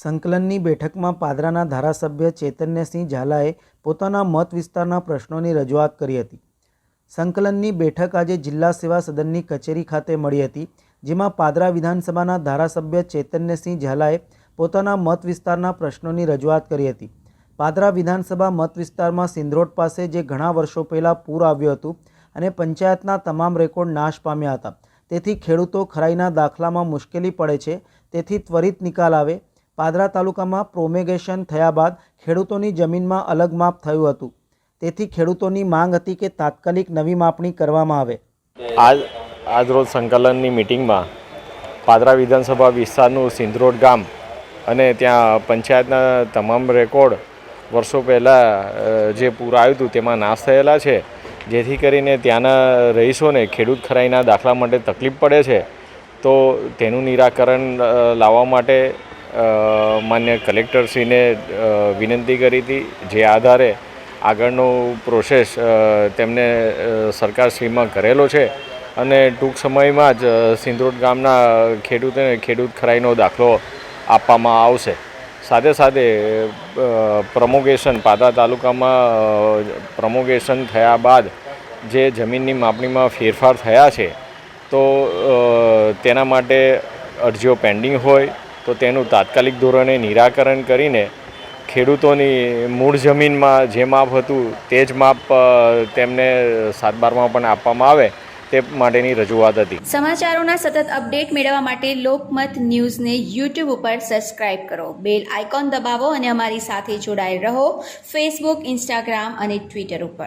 સંકલનની બેઠકમાં પાદરાના ધારાસભ્ય ચૈતન્યસિંહ ઝાલાએ પોતાના મત વિસ્તારના પ્રશ્નોની રજૂઆત કરી હતી. સંકલનની બેઠક આજે જિલ્લા સેવા સદનની કચેરી ખાતે મળી હતી, જેમાં પાદરા વિધાનસભાના ધારાસભ્ય ચૈતન્યસિંહ ઝાલાએ પોતાના મત વિસ્તારના પ્રશ્નોની રજૂઆત કરી હતી. પાદરા વિધાનસભા મત વિસ્તારમાં સિંધરોડ પાસે જે ઘણા વર્ષો પહેલાં પૂર આવ્યું હતું અને પંચાયતના તમામ રેકોર્ડ નાશ પામ્યા હતા. તેથી ખેડૂતો ખરાઈના દાખલામાં મુશ્કેલી પડે છે, તેથી ત્વરિત નિકાલ આવે પાદરા તાલુકામાં પ્રોમેગેશન થયા બાદ ખેડૂતોની જમીનમાં અલગ માપ થયું હતું. તેથી ખેડૂતોની માંગ હતી કે તાત્કાલિક નવી માપણી કરવામાં આવે. આજ, આજરોજ સંકલનની મિટિંગમાં પાદરા વિધાનસભા વિસ્તારનું સિંધરોડ ગામ અને ત્યાં પંચાયતના તમામ રેકોર્ડ વર્ષો પહેલાં જે પૂર આવ્યું હતું તેમાં નાશ થયેલા છે. જેથી કરીને ત્યાંના રહીશોને ખેડૂત ખરાઈના દાખલા માટે તકલીફ પડે છે. તો તેનું નિરાકરણ લાવવા માટે માન્ય કલેક્ટરશ્રીને વિનંતી કરી હતી, જે આધારે આગળનો પ્રોસેસ તેમને સરકારશ્રીમાં કરેલો છે. અને ટૂંક સમયમાં જ સિંધરોડ ગામના ખેડૂતોને ખેડૂત ખરાઈનો દાખલો આપવામાં આવશે. સાથે સાથે પ્રમોગેશન, પાદરા તાલુકામાં પ્રમોગેશન થયા બાદ જે જમીનની માપણીમાં ફેરફાર થયા છે, તો તેના માટે અરજીઓ પેન્ડિંગ હોય તો તેનું તાત્કાલિક ધોરણે નિરાકરણ કરીને ખેડૂતોની મૂળ જમીનમાં જે માપ હતું તે જ માપ તેમને સાત બારમાં પણ આપવામાં આવે તે માટેની રજૂઆત હતી. સમાચારોના સતત અપડેટ મેળવવા માટે લોકમત ન્યૂઝને યુટ્યુબ ઉપર સબસ્ક્રાઇબ કરો. બેલ આઇકોન દબાવો અને અમારી સાથે જોડાયેલ રહો ફેસબુક, ઇન્સ્ટાગ્રામ અને ટ્વિટર ઉપર.